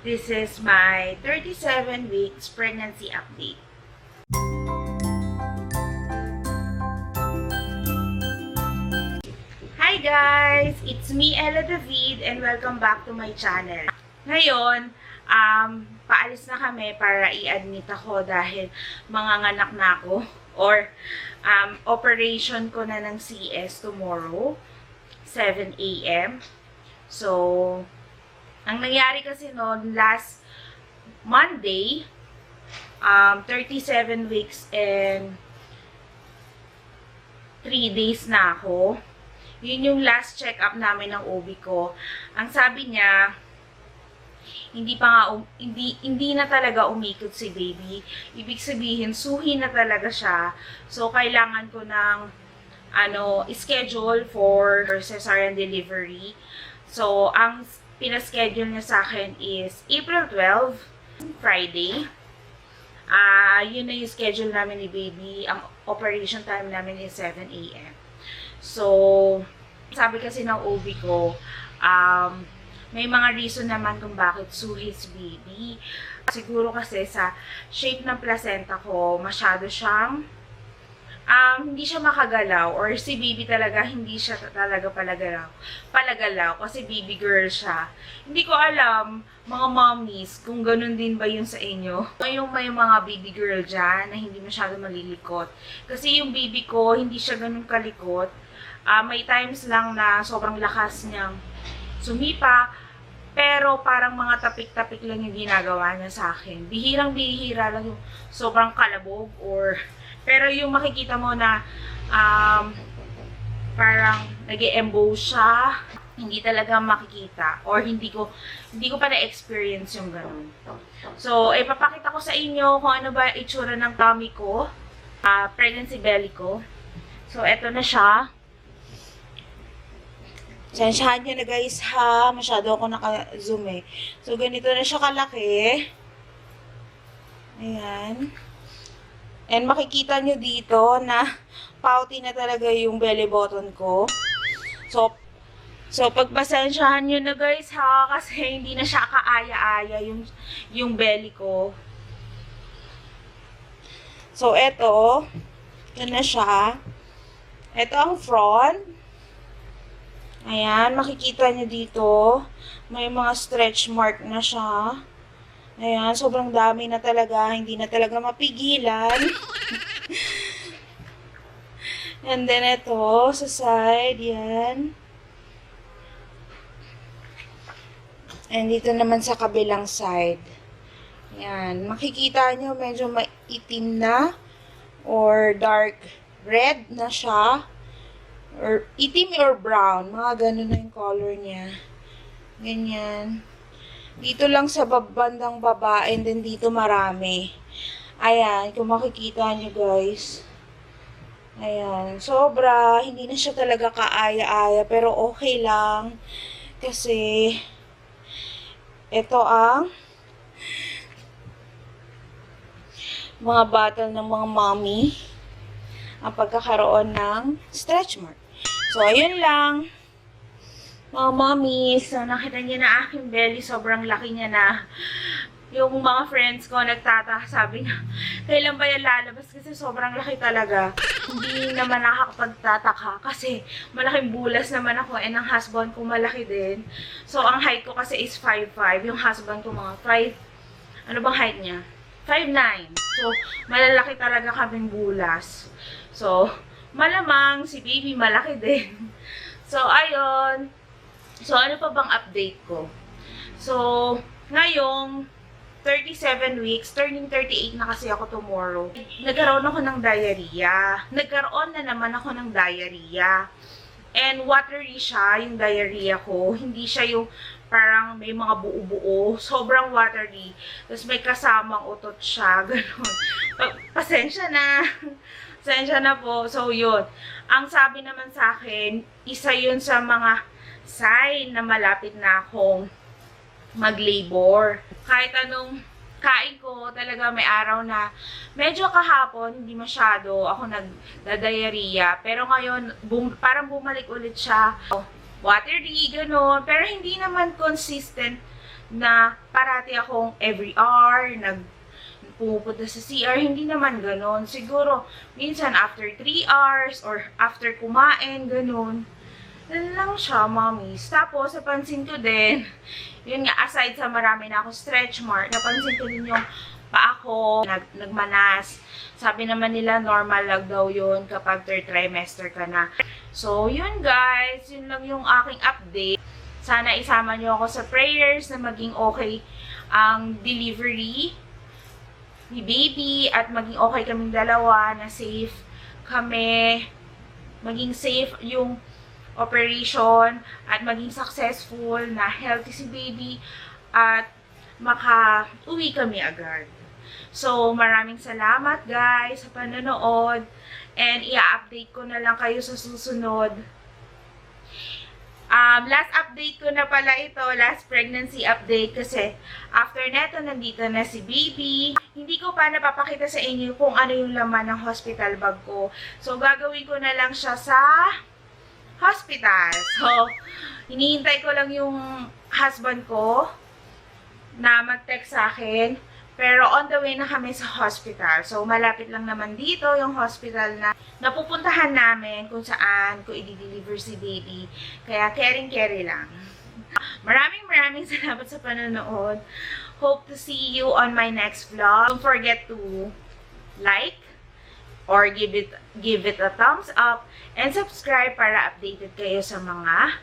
This is my 37 weeks pregnancy update. Hi guys! It's me, Ella David, and welcome back to my channel. Ngayon, um, paalis na kami para i-admit ako dahil manganganak na ako or um, operation ko na ng CS tomorrow, 7 a.m. So, ang nangyari kasi noon, last Monday, um, 37 weeks and 3 days na ako. Yun yung last check-up namin ng OB ko. Ang sabi niya, hindi pa nga, um- hindi, hindi na talaga umikot si baby. Ibig sabihin, suhi na talaga siya. So, kailangan ko ng, ano, schedule for cesarean delivery. So, ang pinaschedule niya sa akin is April 12, Friday. Ah, yun na yung schedule namin ni baby. Ang operation time namin is 7 a.m. So, sabi kasi ng OB ko, um, may mga reason naman kung bakit suhi si baby. Siguro kasi sa shape ng placenta ko, masyado siyang um, hindi siya makagalaw or si baby talaga hindi siya talaga palagalaw. Palagalaw kasi baby girl siya. Hindi ko alam, mga mommies, kung ganun din ba yun sa inyo. Yung may mga baby girl dyan na hindi masyado malilikot. Kasi yung baby ko, hindi siya ganun kalikot. Ah, may times lang na sobrang lakas niyang sumipa, pero parang mga tapik-tapik lang yung ginagawa niya sa akin. Bihirang-bihira lang yung sobrang kalabog or pero yung makikita mo na um, parang nag emboss siya, hindi talaga makikita or hindi ko hindi ko pa na-experience yung ganun. So, ipapakita ko sa inyo kung ano ba itsura ng tummy ko, ah, pregnancy belly ko. So, eto na siya. Sensyahan nyo na guys ha. Masyado ako naka-zoom eh. So, ganito na siya kalaki. Ayan. And makikita nyo dito na pouty na talaga yung belly button ko. So, so pagpasensyahan nyo na guys ha. Kasi hindi na siya kaaya-aya yung, yung belly ko. So, eto. Yan na siya. Ito ang front. Ayan, makikita nyo dito. May mga stretch mark na siya. Ayan, sobrang dami na talaga. Hindi na talaga mapigilan. And then ito, sa side, yan. And dito naman sa kabilang side. Yan, makikita nyo medyo maitim na or dark red na siya or itim or brown, mga ganun na yung color niya. Ganyan. Dito lang sa bandang baba and then dito marami. Ayan, kung makikita niyo guys. Ayan, sobra, hindi na siya talaga kaaya-aya, pero okay lang. Kasi, ito ang mga battle ng mga mommy ang pagkakaroon ng stretch mark. So, ayun lang. Mga mommies, so nakita niyo na aking belly, sobrang laki niya na. Yung mga friends ko nagtata, sabi niya, kailan ba yan lalabas? Kasi sobrang laki talaga. Hindi naman nakakapagtataka kasi malaking bulas naman ako and ang husband ko malaki din. So, ang height ko kasi is 5'5". Yung husband ko mga 5, ano bang height niya? 5'9". So, malalaki talaga kaming bulas. So, malamang si baby malaki din. So, ayun. So, ano pa bang update ko? So, ngayong 37 weeks, turning 38 na kasi ako tomorrow. Nagkaroon ako ng diarrhea. Nagkaroon na naman ako ng diarrhea. And watery siya, yung diarrhea ko. Hindi siya yung parang may mga buo-buo. Sobrang watery. Tapos may kasamang utot siya. Ganon. Pa- pasensya na. Pasensya na po. So, yun. Ang sabi naman sa akin, isa yun sa mga sign na malapit na akong mag-labor. Kahit anong kain ko, talaga may araw na medyo kahapon, hindi masyado ako nagdadiarrhea. Pero ngayon, bum, parang bumalik ulit siya. Watery, gano'n. Pero hindi naman consistent na parati akong every hour, nag pumupunta sa CR, hindi naman ganon. Siguro, minsan after 3 hours or after kumain, ganon. Lang siya, mommies. Tapos, napansin ko din, yun nga, aside sa marami na ako stretch mark, napansin ko din yung paa ko, nag, nagmanas. Sabi naman nila, normal lang daw yun kapag third trimester ka na. So, yun guys, yun lang yung aking update. Sana isama niyo ako sa prayers na maging okay ang delivery ni baby at maging okay kaming dalawa na safe kami maging safe yung operation at maging successful na healthy si baby at maka-uwi kami agad. So, maraming salamat guys sa panonood and i-update ko na lang kayo sa susunod. Um, last update ko na pala ito, last pregnancy update kasi after neto nandito na si baby. Hindi ko pa napapakita sa inyo kung ano yung laman ng hospital bag ko. So, gagawin ko na lang siya sa hospital. So, hinihintay ko lang yung husband ko na mag-text sa akin. Pero on the way na kami sa hospital. So, malapit lang naman dito yung hospital na napupuntahan namin kung saan ko i-deliver si baby. Kaya caring-carry lang. Maraming maraming salamat sa panonood. Hope to see you on my next vlog. Don't forget to like or give it give it a thumbs up and subscribe para updated kayo sa mga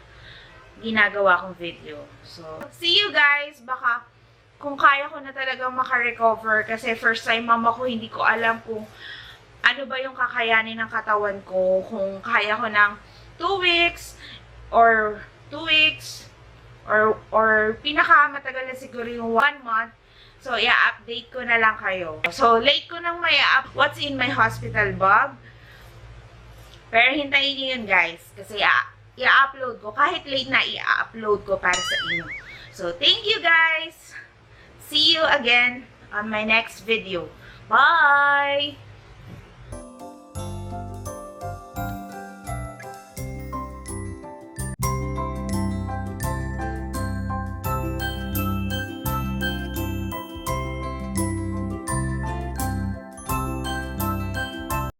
ginagawa kong video. So, see you guys. Baka kung kaya ko na talagang makarecover kasi first time mama ko hindi ko alam kung ano ba yung kakayanin ng katawan ko kung kaya ko ng 2 weeks or 2 weeks or or pinaka matagal na siguro yung 1 month so i-update ko na lang kayo. So late ko nang may up what's in my hospital bag pero hintayin niyo yun guys. Kasi i- i-upload ko. Kahit late na i-upload ko para sa inyo. So thank you guys. See you again on my next video. Bye!